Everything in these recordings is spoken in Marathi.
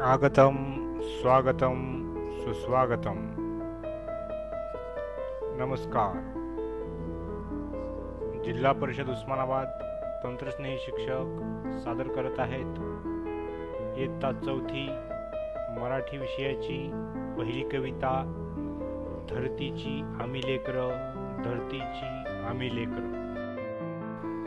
आगतम स्वागतम सुस्वागतम। नमस्कार। जिल्हा परिषद उस्मानाबाद तंत्रस्नेही शिक्षक सादर करत आहेत. इयत्ता चौथी मराठी विषयाची पहिली कविता धरतीची आम्ही लेकर धरतीची आम्ही लेकर.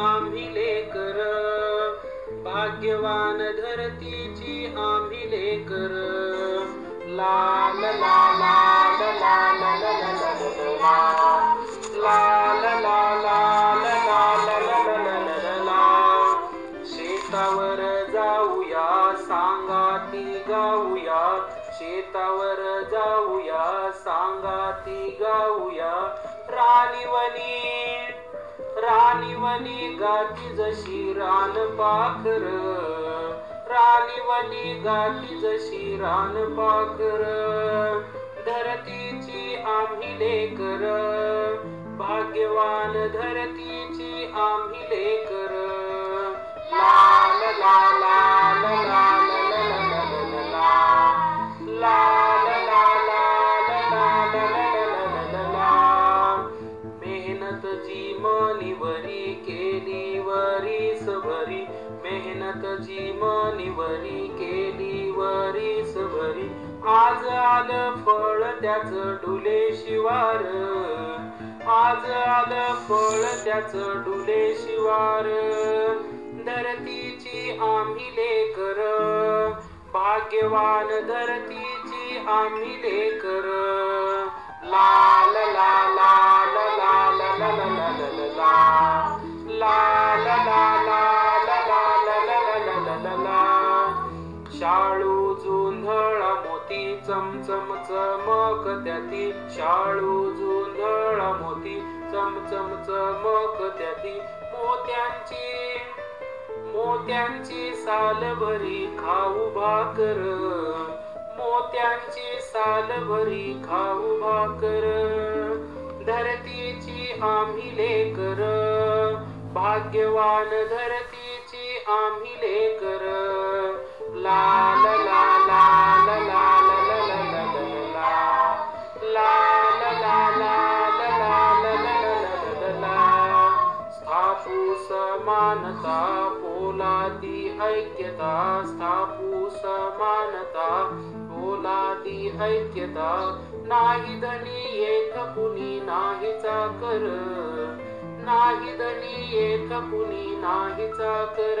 आम्ही लेकर भाग्यवान धरतीची आम्ही लेकर लाल लाल शेतावर जाऊया शेतावर जाऊया सांगा ती गाऊया राणीवनी राणीवनी गाती जशी रान पाखर. राणीवनी गाती जशी रान पाखर. धरतीची आम्ही लेकर. भाग्यवान धरती मनीवरी केली वरीस भरी मेहनत जी मनीवरी केली वरीस भरी आज आलं फळ त्याच डुले शिवार. आज आलं फळ त्याच डुले शिवार. धरतीची आम्ही लेकर. भाग्यवान धरतीची आम्ही लेकर. ला ला शाळू जुंधळा मोती चमचम चमक त्याती शाळू जुंधळा मोती चमचम चमक त्याती मोत्यांची मोत्यांची साल भरी खाऊ भाकर. मोत्यांची साल भरी खाऊ भाकर. धरतीची आम्ही लेकर. भाग्यवान धरतीची आम्ही लेकर. समानता बोलादी ऐक्यता स्थापू समानता बोलादी ऐक्यता नाही धनी येत कुणी नाहीचा कर नाही धनी येत कुणी नाहीचा कर